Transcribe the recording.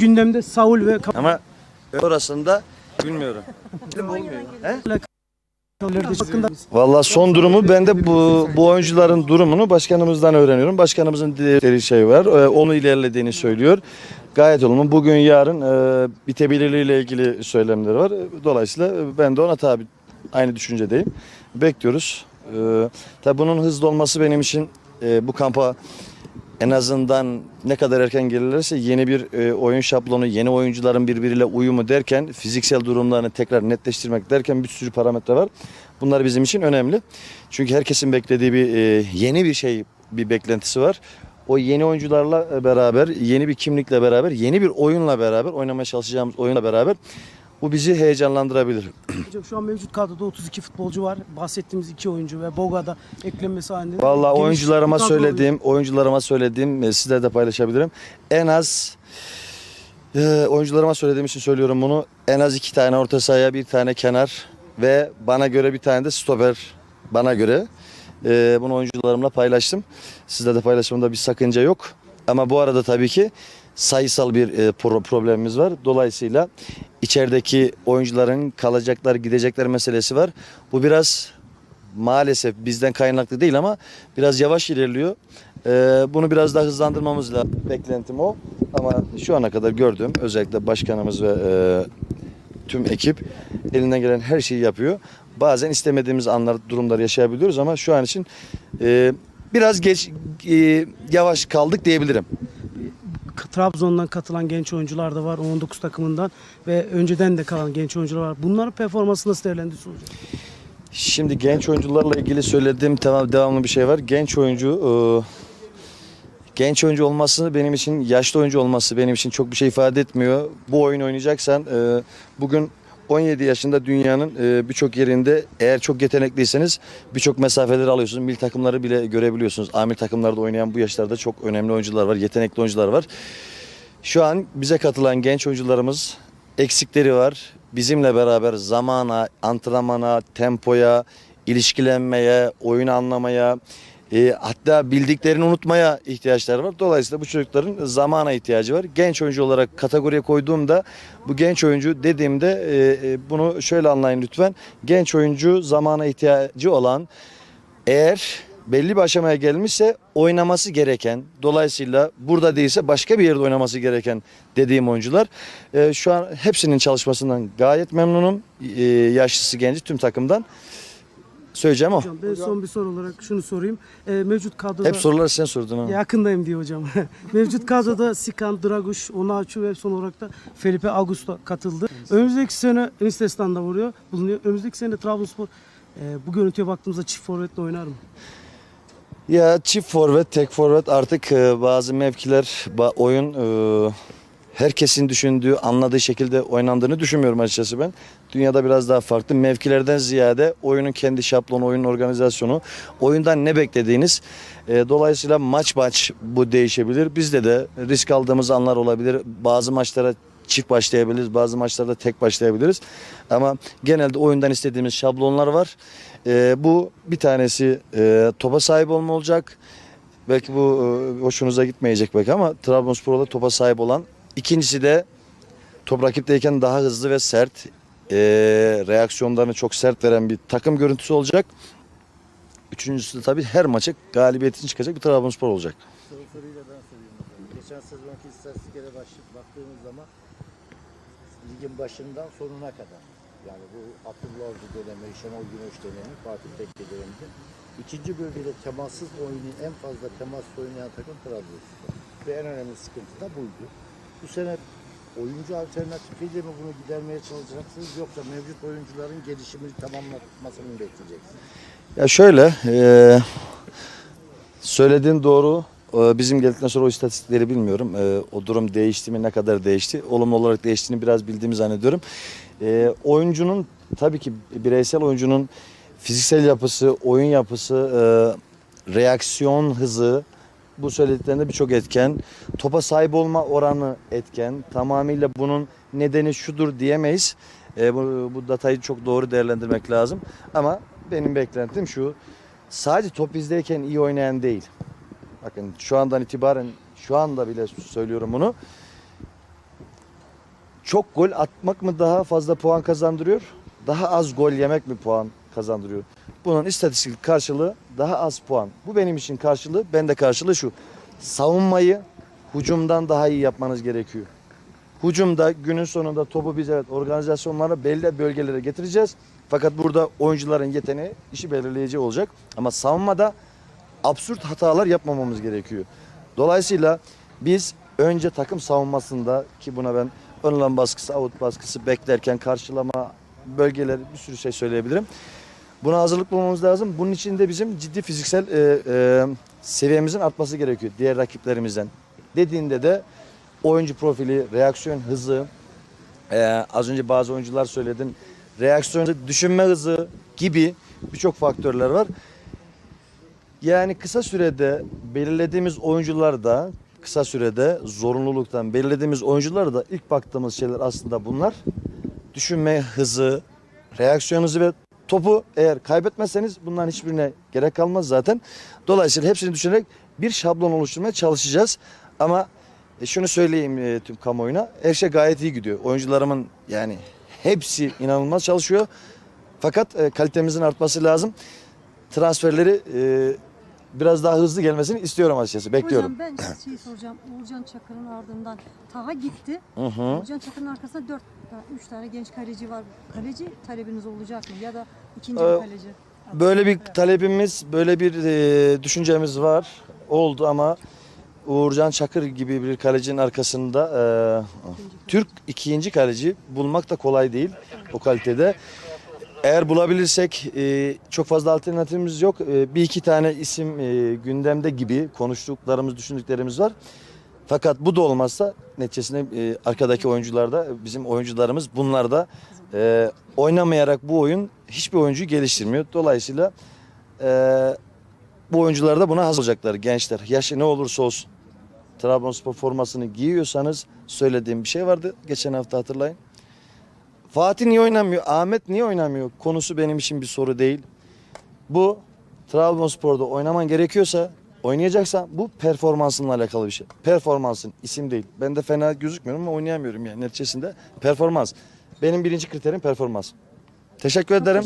gündemde Saul ve Ama orasında bilmiyorum. Hakkında Vallahi son durumu ben de bu bu oyuncuların durumunu başkanımızdan öğreniyorum. Başkanımızın dediği şey var. Ee, onu ilerlediğini söylüyor. Gayet olumlu. Bugün yarın e, bitebilirliğiyle ilgili söylemleri var. Dolayısıyla ben de ona tabi aynı düşüncedeyim. Bekliyoruz. Ee, tabi bunun hızlı olması benim için e, bu kampa en azından ne kadar erken gelirlerse yeni bir e, oyun şablonu, yeni oyuncuların birbiriyle uyumu derken fiziksel durumlarını tekrar netleştirmek derken bir sürü parametre var. Bunlar bizim için önemli. Çünkü herkesin beklediği bir e, yeni bir şey, bir beklentisi var. O yeni oyuncularla beraber, yeni bir kimlikle beraber, yeni bir oyunla beraber, oynamaya çalışacağımız oyunla beraber bu bizi heyecanlandırabilir. hocam şu an mevcut kadroda 32 futbolcu var. Bahsettiğimiz iki oyuncu ve Boga'da eklenmesi halinde. Geniş oyuncularıma bir kadro söylediğim, oyuncularıma söylediğim, e, de paylaşabilirim. En az e, oyuncularıma söylediğim için söylüyorum bunu. En az iki tane orta sahaya, bir tane kenar ve bana göre bir tane de stoper. Bana göre. E, bunu oyuncularımla paylaştım. Sizlerle de paylaşmamda bir sakınca yok. Ama bu arada tabii ki sayısal bir e, pro- problemimiz var. Dolayısıyla içerideki oyuncuların kalacaklar, gidecekler meselesi var. Bu biraz maalesef bizden kaynaklı değil ama biraz yavaş ilerliyor. Ee, bunu biraz daha hızlandırmamız lazım. Beklentim o. Ama şu ana kadar gördüğüm özellikle başkanımız ve e, tüm ekip elinden gelen her şeyi yapıyor. Bazen istemediğimiz anlar, durumlar yaşayabiliyoruz ama şu an için e, biraz geç, e, yavaş kaldık diyebilirim. Trabzon'dan katılan genç oyuncular da var. 19 takımından ve önceden de kalan genç oyuncular var. Bunların performansı nasıl değerlendiriyorsunuz? Şimdi genç oyuncularla ilgili söylediğim tamam devamlı bir şey var. Genç oyuncu e, genç oyuncu olması benim için yaşlı oyuncu olması benim için çok bir şey ifade etmiyor. Bu oyun oynayacaksan e, bugün 17 yaşında dünyanın e, birçok yerinde eğer çok yetenekliyseniz birçok mesafeleri alıyorsunuz. Mil takımları bile görebiliyorsunuz. Amir takımlarda oynayan bu yaşlarda çok önemli oyuncular var, yetenekli oyuncular var. Şu an bize katılan genç oyuncularımız eksikleri var. Bizimle beraber zamana, antrenmana, tempoya, ilişkilenmeye, oyunu anlamaya, e, hatta bildiklerini unutmaya ihtiyaçları var. Dolayısıyla bu çocukların zamana ihtiyacı var. Genç oyuncu olarak kategoriye koyduğumda bu genç oyuncu dediğimde e, e, bunu şöyle anlayın lütfen. Genç oyuncu zamana ihtiyacı olan eğer belli bir aşamaya gelmişse oynaması gereken dolayısıyla burada değilse başka bir yerde oynaması gereken dediğim oyuncular Ee, şu an hepsinin çalışmasından gayet memnunum. Ee, yaşlısı genci tüm takımdan. Söyleyeceğim o. Hocam ben son bir soru olarak şunu sorayım. Ee, mevcut kadroda Hep soruları sen sordun ha. yakındayım diyor hocam. mevcut kadroda Sikan, Draguş, Onaçu ve son olarak da Felipe Augusto katıldı. Önümüzdeki sene Enistestan'da vuruyor, bulunuyor. Önümüzdeki sene Trabzonspor e, bu görüntüye baktığımızda çift forvetle oynar mı? Ya çift forvet, tek forvet artık e, bazı mevkiler, ba- oyun e, herkesin düşündüğü, anladığı şekilde oynandığını düşünmüyorum açıkçası ben. Dünyada biraz daha farklı. Mevkilerden ziyade oyunun kendi şablonu, oyunun organizasyonu, oyundan ne beklediğiniz. e, dolayısıyla maç maç bu değişebilir. Bizde de risk aldığımız anlar olabilir. Bazı maçlara çift başlayabiliriz, bazı maçlarda tek başlayabiliriz. Ama genelde oyundan istediğimiz şablonlar var. E, bu bir tanesi e, topa sahip olma olacak. Belki bu e, hoşunuza gitmeyecek belki ama Trabzonspor'da topa sahip olan. İkincisi de top rakipteyken daha hızlı ve sert, e, reaksiyonlarını çok sert veren bir takım görüntüsü olacak. Üçüncüsü de tabii her maça galibiyetin çıkacak bir Trabzonspor olacak. Soru soruyla ben sorayım. Geçen sezonki istatistiklere başlayıp baktığımız zaman ligin başından sonuna kadar yani bu Abdullah Avcı dönemi, Şenol Güneş dönemi, Fatih Tekke döneminde ikinci bölgede temassız oyunu en fazla temas oynayan takım Trabzonspor. Ve en önemli sıkıntı da buydu. Bu sene oyuncu alternatifiyle mi bunu gidermeye çalışacaksınız yoksa mevcut oyuncuların gelişimini tamamlatmasını mı bekleyeceksiniz? Ya şöyle, e, söylediğin doğru. E, bizim geldikten sonra o istatistikleri bilmiyorum. E, o durum değişti mi, ne kadar değişti? Olumlu olarak değiştiğini biraz bildiğimi zannediyorum. E, oyuncunun, tabii ki bireysel oyuncunun fiziksel yapısı, oyun yapısı, e, reaksiyon hızı, bu söylediklerinde birçok etken. Topa sahip olma oranı etken. Tamamıyla bunun nedeni şudur diyemeyiz. E, bu, bu datayı çok doğru değerlendirmek lazım. Ama benim beklentim şu. Sadece top bizdeyken iyi oynayan değil. Bakın şu andan itibaren şu anda bile söylüyorum bunu. çok gol atmak mı daha fazla puan kazandırıyor? Daha az gol yemek mi puan kazandırıyor? Bunun istatistik karşılığı daha az puan. Bu benim için karşılığı, ben de karşılığı şu. Savunmayı hücumdan daha iyi yapmanız gerekiyor. Hücumda günün sonunda topu biz evet organizasyonlara belli bölgelere getireceğiz. Fakat burada oyuncuların yeteneği işi belirleyici olacak. Ama savunmada absürt hatalar yapmamamız gerekiyor. Dolayısıyla biz önce takım savunmasında ki buna ben ön baskısı, out baskısı beklerken karşılama bölgeleri bir sürü şey söyleyebilirim. Buna hazırlıklı olmamız lazım. Bunun için de bizim ciddi fiziksel e, e, seviyemizin artması gerekiyor diğer rakiplerimizden. Dediğinde de oyuncu profili, reaksiyon hızı, e, az önce bazı oyuncular söyledin, reaksiyon düşünme hızı gibi birçok faktörler var. Yani kısa sürede belirlediğimiz oyuncular da kısa sürede zorunluluktan belirlediğimiz oyuncular da ilk baktığımız şeyler aslında bunlar. Düşünme hızı, reaksiyon hızı ve topu eğer kaybetmezseniz bunların hiçbirine gerek kalmaz zaten. Dolayısıyla hepsini düşünerek bir şablon oluşturmaya çalışacağız. Ama e, şunu söyleyeyim e, tüm kamuoyuna. Her şey gayet iyi gidiyor. Oyuncularımın yani hepsi inanılmaz çalışıyor. Fakat e, kalitemizin artması lazım. Transferleri e, biraz daha hızlı gelmesini istiyorum açıkçası. Bekliyorum. Hocam ben şey soracağım. Uğurcan Çakır'ın ardından Taha gitti. Hı hı. Uğurcan Çakır'ın arkasında 4 3 tane genç kaleci var. Kaleci talebiniz olacak mı? Ya da ikinci Ee, bir kaleci? Böyle bir talebimiz, böyle bir e, düşüncemiz var. Oldu ama Uğurcan Çakır gibi bir kalecinin arkasında e, Türk ikinci kaleci bulmak da kolay değil o kalitede. Eğer bulabilirsek e, çok fazla alternatifimiz yok. E, bir iki tane isim e, gündemde gibi konuştuklarımız, düşündüklerimiz var. Fakat bu da olmazsa neticesinde e, arkadaki oyuncularda bizim oyuncularımız bunlar da e, oynamayarak bu oyun hiçbir oyuncuyu geliştirmiyor. Dolayısıyla e, bu oyuncular da buna hazır olacaklar gençler. Yaşı ne olursa olsun. Trabzonspor formasını giyiyorsanız söylediğim bir şey vardı geçen hafta hatırlayın. Fatih niye oynamıyor? Ahmet niye oynamıyor? Konusu benim için bir soru değil. Bu Trabzonspor'da oynaman gerekiyorsa oynayacaksan bu performansınla alakalı bir şey. Performansın isim değil. Ben de fena gözükmüyorum ama oynayamıyorum yani neticesinde performans. Benim birinci kriterim performans. Teşekkür ederim.